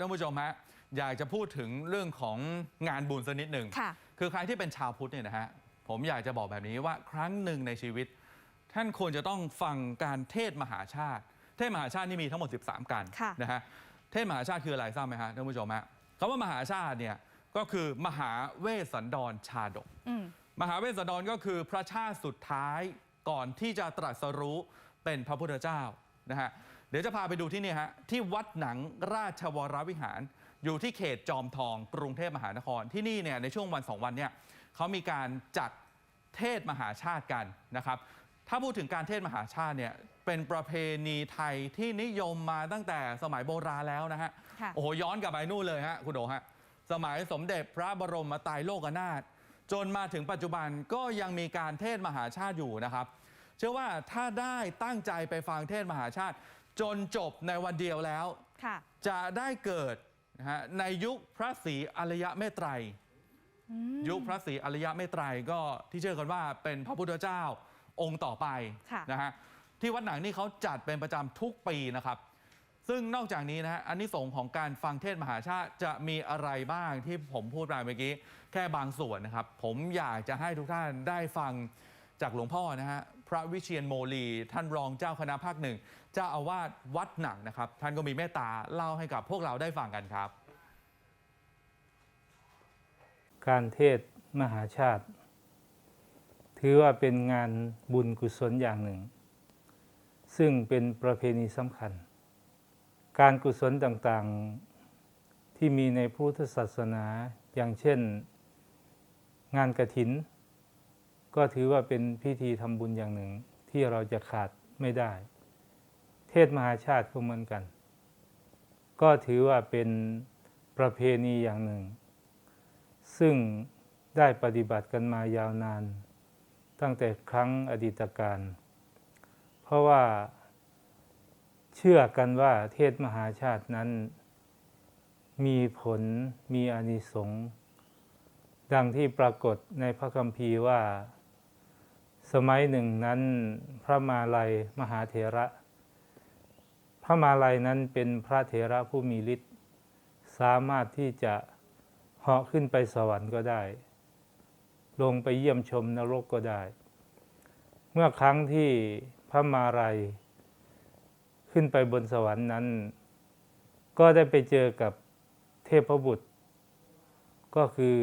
ท่านผู้ชมฮะอยากจะพูดถึงเรื่องของงานบุญสักนิดหนึ่งค่ะ คือใครที่เป็นชาวพุทธเนี่ยนะฮะผมอยากจะบอกแบบนี้ว่าครั้งหนึ่งในชีวิต ท่านควรจะต้องฟังการเทศน์มหาชาติ เทศน์มหาชาตินี่มีทั้งหมด 13 กันค่ะ นะฮะเทศน์มหาชาติคืออะไรทราบไหมฮะท่านผู้ชมฮะคำว่ามหาชาติเนี่ยก็คือมหาเวสสันดรชาดก อืม มหาเวสสันดรก็คือพระชาติสุดท้ายก่อนที่จะตรัสรู้เป็นพระพุทธเจ้านะฮะ เดี๋ยวจะพาไปดูที่นี่ฮะที่วัดหนังราชวรวิหาร อยู่ที่เขตจอมทอง กรุงเทพมหานครที่นี่เนี่ยในช่วงวันสองวันเนี่ยเขามีการจัดเทศมหาชาติกันนะครับ ถ้าพูดถึงการเทศมหาชาติเนี่ยเป็นประเพณีไทยที่นิยมมาตั้งแต่สมัยโบราณแล้วนะฮะค่ะโอ้โหย้อนกลับไปนู่นเลยฮะคุณโดฮะสมัยสมเด็จพระบรมไตรโลกนาถจนมาถึงปัจจุบันก็ยังมีการเทศมหาชาติอยู่นะครับ เชื่อว่าถ้าได้ตั้งใจไปฟังเทศมหาชาติ จนจบในวันเดียวแล้ว ค่ะ จะได้เกิดนะฮะในยุคพระศรีอริยเมตไตรอืมยุคพระศรีอริยเมตไตรก็ที่เชื่อกันว่าเป็นพระพุทธเจ้าองค์ต่อไปค่ะนะฮะที่วัดหนังนี่เขาจัดเป็นประจำทุกปีนะครับ ซึ่งนอกจากนี้นะฮะอันนี้สงส์ของการฟังเทศน์มหาชาติจะมีอะไรบ้างที่ผมพูดไปเมื่อกี้ แค่บางส่วนนะครับ ผมอยากจะให้ทุกท่านได้ฟังจากหลวงพ่อนะฮะ พระวิเชียนโมลี ท่านรองเจ้าคณะภาคหนึ่งเจ้าอาวาสวัดหนังนะครับ ท่านก็มีเมตตาเล่าให้กับพวกเราได้ฟังกันครับ การเทศมหาชาติ ถือว่าเป็นงานบุญกุศลอย่างหนึ่ง ซึ่งเป็นประเพณีสำคัญ การกุศลต่างๆที่มีในพุทธศาสนาอย่างเช่น งานกระถิน ก็ถือว่าเป็นพิธีทำบุญอย่างหนึ่งที่เราจะขาดไม่ได้ เทศมหาชาติก็เหมือนกัน ก็ถือว่าเป็นประเพณีอย่างหนึ่ง ซึ่งได้ปฏิบัติกันมายาวนาน ตั้งแต่ครั้งอดีตการ เพราะว่าเชื่อกันว่าเทศมหาชาตินั้น มีผลมีอานิสงส์ดังที่ปรากฏในพระคัมภีร์ว่า สมัยหนึ่งนั้นพระมาลัยมหาเถระ พระมาลัยนั้นเป็นพระเถระผู้มีฤทธิ์สามารถที่จะเหาะขึ้นไปสวรรค์ก็ได้ ลงไปเยี่ยมชมนรกก็ได้ เมื่อครั้งที่พระมาลัย ขึ้นไปบนสวรรค์นั้น ก็ได้ไปเจอกับเทพบุตร ก็คือ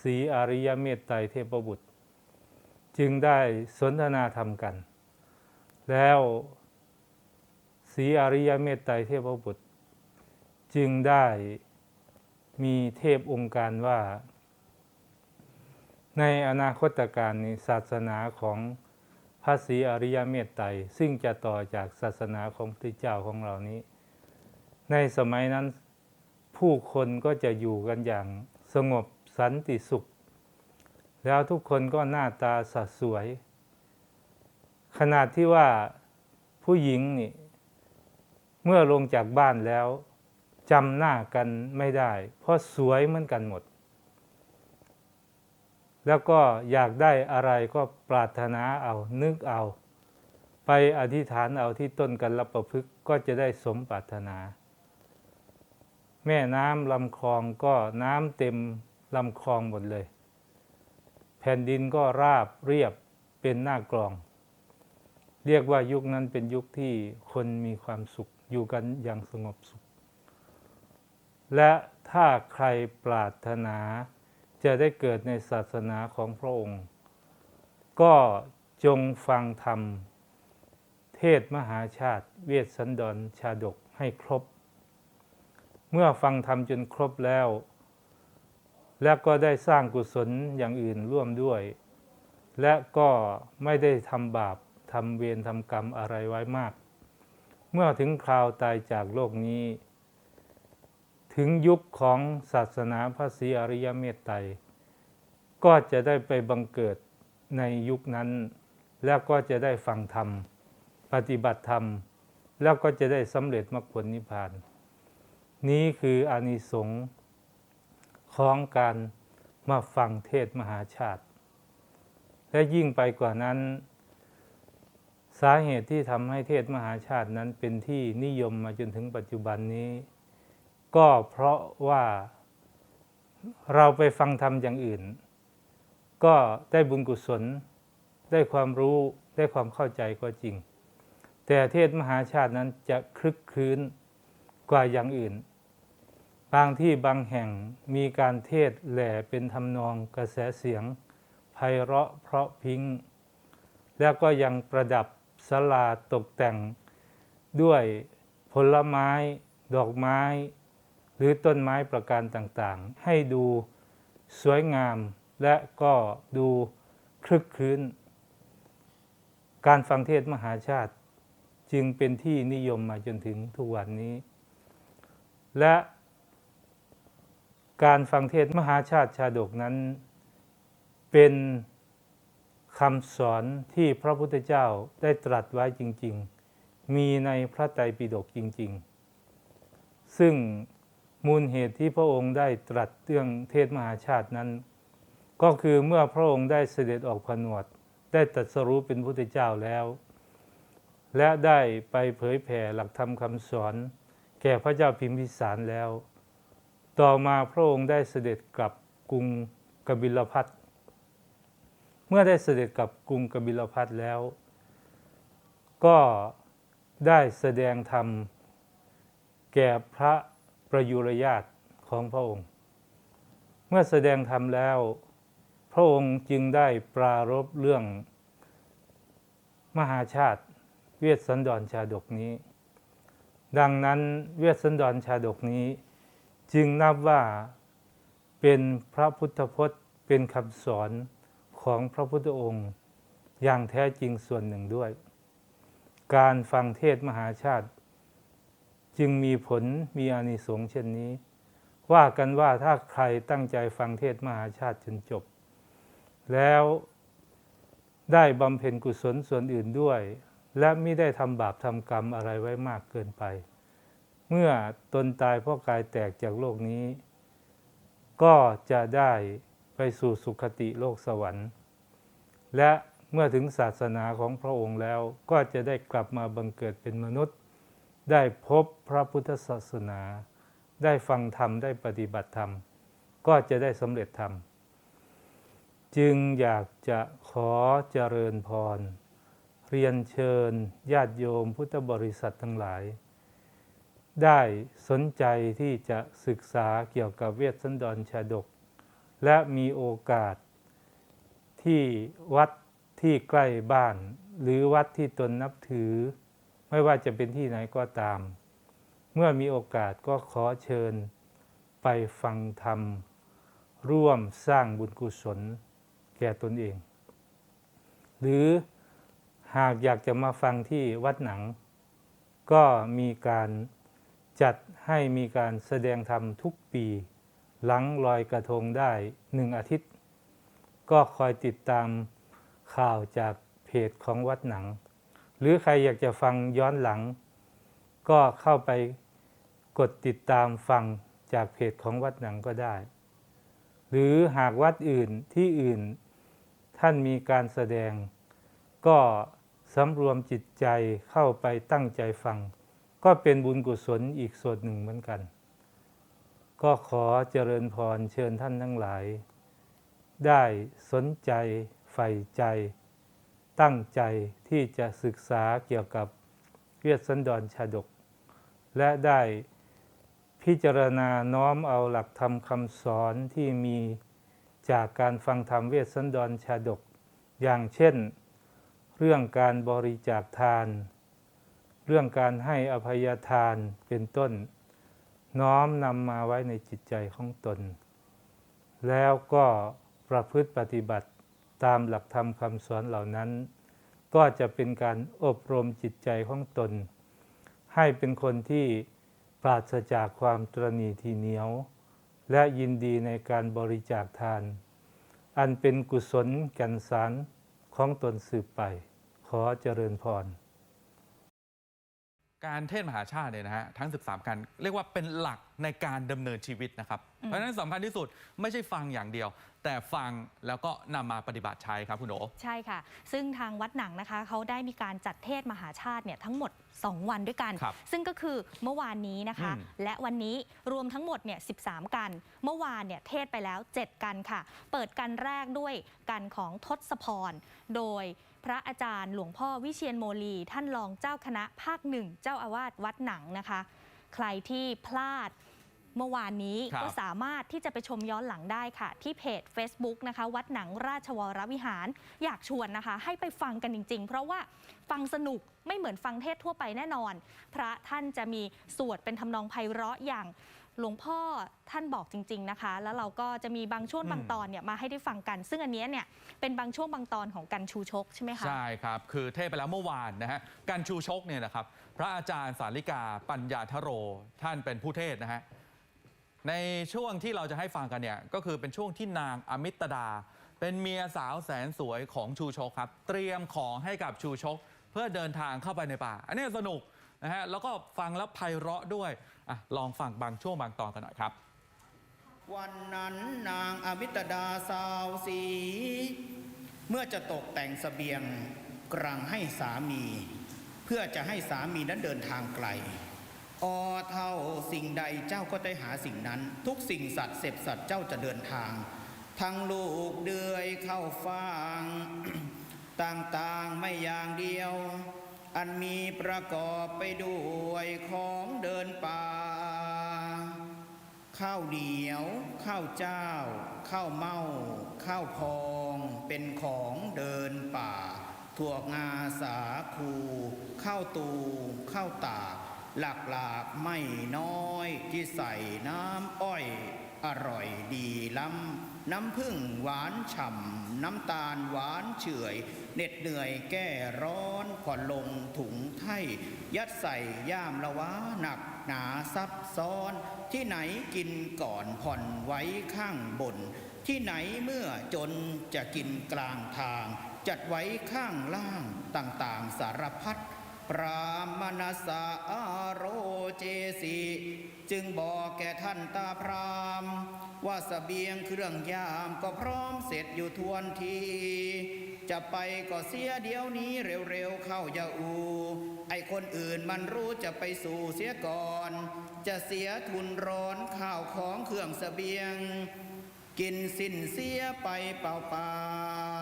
สีอาริยเมตไตรเทพบุตร จึงได้สนทนาธรรมกัน แล้วสีอริยเมตไตรเทพบุตร จึงได้มีเทพองค์การว่า ในอนาคตการนี้ศาสนาของพระศรีอริยเมตไตรซึ่งจะต่อจากศาสนาของพระเจ้าของเรานี้ ในสมัยนั้นผู้คนก็จะอยู่กันอย่างสงบสันติสุข แล้วทุกคนก็หน้าตาสดสวย ขนาดที่ว่าผู้หญิงนี่ เมื่อลงจากบ้านแล้วจำหน้ากันไม่ได้ เพราะสวยเหมือนกันหมด แล้วก็อยากได้อะไรก็ปรารถนาเอานึกเอา ไปอธิษฐานเอาที่ต้นกันรับประพฤกก็จะได้สมปรารถนา แม่น้ำลำคลองก็น้ำเต็มลำคลองหมดเลย แผ่นดินก็ราบเรียบเป็นหน้ากลอง เรียกว่ายุคนั้นเป็นยุคที่คนมีความสุขอยู่กันอย่างสงบสุข และถ้าใครปรารถนาจะได้เกิดในศาสนาของพระองค์ ก็จงฟังธรรม เทศมหาชาติเวสสันดรชาดกให้ครบ เมื่อฟังธรรมจนครบแล้ว และก็ได้สร้างกุศลอย่างอื่นร่วมด้วย และก็ไม่ได้ทำบาปทำเวรทำกรรมอะไรไว้มาก เมื่อถึงคราวตายจากโลกนี้ ถึงยุคของศาสนาพระศรีอริยเมตไตรก็จะได้ไปบังเกิดในยุคนั้น แล้วก็จะได้ฟังธรรม ปฏิบัติธรรม แล้วก็จะได้สำเร็จมรรคผลนิพพาน นี้คืออานิสงส์ ของการมาฟังเทศมหาชาติ และยิ่งไปกว่านั้น สาเหตุที่ทำให้เทศมหาชาตินั้นเป็นที่นิยมมาจนถึงปัจจุบันนี้ ก็เพราะว่าเราไปฟังธรรมอย่างอื่น ก็ได้บุญกุศล ได้ความรู้ได้ความเข้าใจก็จริง แต่เทศมหาชาตินั้นจะคลึกคลื้นกว่าอย่างอื่น บางที่บางแห่งมีการเทศแหล่เป็นทำนองกระแสเสียงไพเราะเพราะพิงแล้วก็ยังประดับศาลาตกแต่ง ด้วยผลไม้ ดอกไม้ หรือต้นไม้ประการต่างๆ ให้ดูสวยงามและก็ดูคลึกคลื้น การฟังเทศมหาชาติจึงเป็นที่นิยมมาจนถึงทุกวันนี้ และ การฟังเทศมหาชาติชาดกนั้น เป็นคำสอนที่พระพุทธเจ้าได้ตรัสไว้จริง ๆ มีในพระไตรปิฎกจริง ๆ ซึ่งมูลเหตุที่พระองค์ได้ตรัสเรื่องเทศมหาชาตินั้น ก็คือเมื่อพระองค์ได้เสด็จออกผนวด ได้ตรัสรู้เป็นพุทธเจ้าแล้ว และได้ไปเผยแผ่หลักธรรมคำสอน แก่พระเจ้าพิมพิสารแล้ว ต่อมาพระองค์ได้เสด็จกลับกรุงกบิลพัทเมื่อได้เสด็จกลับกรุงกบิลพัทแล้ว ก็ได้แสดงธรรมแก่พระประยุรญาติของพระองค์ เมื่อแสดงธรรมแล้ว พระองค์จึงได้ปรารบเรื่องมหาชาติเวสสันดรชาดกนี้ ดังนั้นเวสสันดรชาดกนี้ จึงนับว่าเป็นพระพุทธพจน์เป็นคำสอนของพระพุทธองค์ อย่างแท้จริงส่วนหนึ่งด้วย การฟังเทศมหาชาติ จึงมีผลมีอานิสงส์เช่นนี้ ว่ากันว่าถ้าใครตั้งใจฟังเทศมหาชาติจนจบ แล้วได้บำเพ็ญกุศลส่วนอื่นด้วย และไม่ได้ทำบาปทำกรรมอะไรไว้มากเกินไป เมื่อตนตายเพราะกายแตกจากโลกนี้ ก็จะได้ไปสู่สุคติโลกสวรรค์ และเมื่อถึงศาสนาของพระองค์แล้วก็จะได้กลับมาบังเกิดเป็นมนุษย์ ได้พบพระพุทธศาสนา ได้ฟังธรรมได้ปฏิบัติธรรม ก็จะได้สำเร็จธรรม จึงอยากจะขอเจริญพร เรียนเชิญญาติโยมพุทธบริษัททั้งหลาย ได้สนใจที่จะศึกษาเกี่ยวกับเวทสันดรชาดก และมีโอกาสที่วัดที่ใกล้บ้าน หรือวัดที่ตนนับถือ ไม่ว่าจะเป็นที่ไหนก็ตาม เมื่อมีโอกาสก็ขอเชิญไปฟังธรรม ร่วมสร้างบุญกุศลแก่ตนเอง หรือหากอยากจะมาฟังที่วัดหนัง ก็มีการ จัดให้มีการแสดงธรรมทุกปี หลังลอยกระทงได้หนึ่งอาทิตย์ ก็คอยติดตามข่าวจากเพจของวัดหนัง หรือใครอยากจะฟังย้อนหลัง ก็เข้าไปกดติดตามฟังจากเพจของวัดหนังก็ได้ หรือหากวัดอื่นที่อื่นท่านมีการแสดง ก็สำรวมจิตใจเข้าไปตั้งใจฟัง ก็เป็นบุญกุศลอีกส่วนหนึ่งเหมือนกัน ก็ขอเจริญพรเชิญท่านทั้งหลาย ได้สนใจใฝ่ใจ ตั้งใจที่จะศึกษาเกี่ยวกับเวทสันดรชาดก และได้พิจารณาน้อมเอาหลักธรรมคำสอนที่มีจากการฟังธรรมเวทสันดรชาดก อย่างเช่น เรื่องการบริจาคทาน เรื่องการให้อภัยทานเป็นต้น น้อมนำมาไว้ในจิตใจของตน แล้วก็ประพฤติปฏิบัติตามหลักธรรมคำสอนเหล่านั้น ก็จะเป็นการอบรมจิตใจของตน ให้เป็นคนที่ปราศจากความตรณีทีเหนียว และยินดีในการบริจาคทาน อันเป็นกุศลแก่นสารของตนสืบไป ขอเจริญพร การเทศน์มหาชาติเนี่ยนะฮะทั้ง 13กันเรียกว่าเป็นหลักในการดำเนินชีวิตนะครับอืมเพราะฉะนั้นสำคัญที่สุดไม่ใช่ฟังอย่างเดียว แต่ฟังแล้วก็นำมาปฏิบัติใช้ครับคุณโอใช่ค่ะ ซึ่งทางวัดหนังนะคะเขาได้มีการจัดเทศน์มหาชาติเนี่ยทั้งหมด 2 วันด้วยกันครับซึ่งก็คือเมื่อวานนี้นะคะอืมและวันนี้รวมทั้งหมดเนี่ย13 กัน เมื่อวานเนี่ยเทศน์ไปแล้ว 7 กันค่ะ เปิดกันแรกด้วยกันของทศพร โดยพระอาจารย์หลวงพ่อวิเชียนโมลี ท่านรองเจ้าคณะภาคหนึ่งเจ้าอาวาสวัดหนังนะคะ ใครที่พลาด เมื่อวานนี้ครับ ก็สามารถที่จะไปชมย้อนหลังได้ค่ะ ที่เพจ Facebook นะคะ วัดหนังราชวรวิหาร อยากชวนนะคะ ให้ไปฟังกันจริง ๆ เพราะว่าฟังสนุกไม่เหมือนฟังเทศทั่วไปแน่นอน พระท่านจะมีสวดเป็นทำนองไพเราะอย่างหลวงพ่อท่านบอกจริง ๆนะคะ แล้วเราก็จะมีบางช่วงอืม บางตอนเนี่ยมาให้ได้ฟังกัน ซึ่งอันเนี้ยเนี่ยเป็นบางช่วงบางตอนของกันชูชกใช่ไหมคะ ใช่ครับ คือเทศไปแล้วเมื่อวานนะฮะการชูชกเนี่ยนะครับ พระอาจารย์สาริกาปัญญาทโร ท่านเป็นผู้เทศนะฮะ ในช่วงที่เราจะให้ฟังกันเนี่ยก็คือเป็นช่วงที่นางอมิตดา เป็นเมียสาวแสนสวยของชูชกครับ เตรียมของให้กับชูชก เพื่อเดินทางเข้าไปในป่า อันนี้สนุกนะฮะแล้วก็ฟังแล้วไพเราะด้วยอะลองฟังบางช่วงบางตอนกันหน่อยครับ วันนั้นนางอมิตดาสาวสี เมื่อจะตกแต่งสเสบียงกรังให้สามี เพื่อจะให้สามีนั้นเดินทางไกล อเท่าสิ่งใดเจ้าก็ได้หาสิ่งนั้น ทุกสิ่งสัตว์เสพสัตว์เจ้าจะเดินทาง ทั้งลูกเดือยเข้าฟางต่างๆไม่อย่างเดียว อันมีประกอบไปด้วยของเดินป่า ข้าวเหนียว ข้าวเจ้า ข้าวเม่า ข้าวพอง เป็นของเดินป่าถั่วงาสาคู ข้าวตู ข้าวตาก หลากหลากไม่น้อยที่ใส่น้ำอ้อย อร่อยดีล้ำน้ำผึ้งหวานฉ่ำน้ำตาลหวานเฉื่อยเหน็ดเหนื่อยแก้ร้อนผ่อนลงถุงไทยยัดใส่ย่ามละวะหนักหนาซับซ้อน ที่ไหนกินก่อนผ่อนไว้ข้างบน ที่ไหนเมื่อจนจะกินกลางทาง จัดไว้ข้างล่างต่างๆสารพัด ปรามนาสาโรเจสีจึงบอกแก่ท่านตาพรามว่าสเสบียงเครื่องยามก็พร้อมเสร็จอยู่ทวนที จะไปก็เสียเดี๋ยวนี้เร็วๆเข้าอย่าอู ไอคนอื่นมันรู้จะไปสู่เสียก่อน จะเสียทุนร้อนข้าวของเครื่องเสบียง กินสิ้นเสียไปเปล่าๆ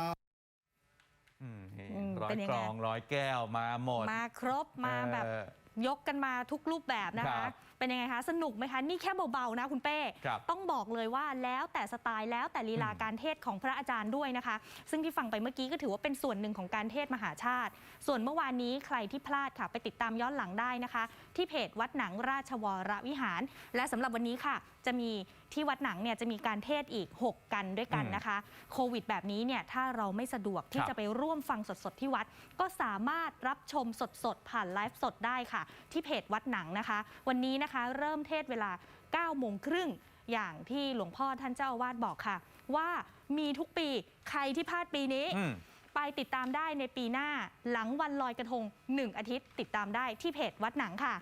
เป็ยนยังกไงรองร้อยแก้วมาหมด มาครบมาแบบเออยกกันมาทุกรูปแบบนะครัคะ บเป็นยังไงคะ สนุกไหมคะ นี่แค่เบาๆนะคุณเป้ ครับต้องบอกเลยว่าแล้วแต่สไตล์แล้วแต่ลีลาอืมการเทศของพระอาจารย์ด้วยนะคะ ซึ่งที่ฟังไปเมื่อกี้ก็ถือว่าเป็นส่วนหนึ่งของการเทศมหาชาติ ส่วนเมื่อวานนี้ใครที่พลาดค่ะ ไปติดตามย้อนหลังได้นะคะ ที่เพจวัดหนังราชวรวิหาร และสำหรับวันนี้ค่ะ จะมีที่วัดหนังเนี่ยจะมีการเทศอีก 6 กันด้วยกันนะคะ โควิดแบบนี้เนี่ยถ้าเราไม่สะดวกที่ครับ จะไปร่วมฟังสดๆที่วัด ก็สามารถรับชมสดๆผ่านไลฟ์สดได้ค่ะ ที่เพจวัดหนังนะคะ วันนี้นะคะเริ่มเทศเวลา9โมงครึ่งอย่างที่หลวงพ่อท่านเจ้าอาวาสบอกค่ะ ว่ามีทุกปีใครที่พลาดปีนี้ อืม ไปติดตามได้ในปีหน้าหลังวันลอยกระทง 1 อาทิตย์ติดตามได้ที่เพจวัดหนังค่ะ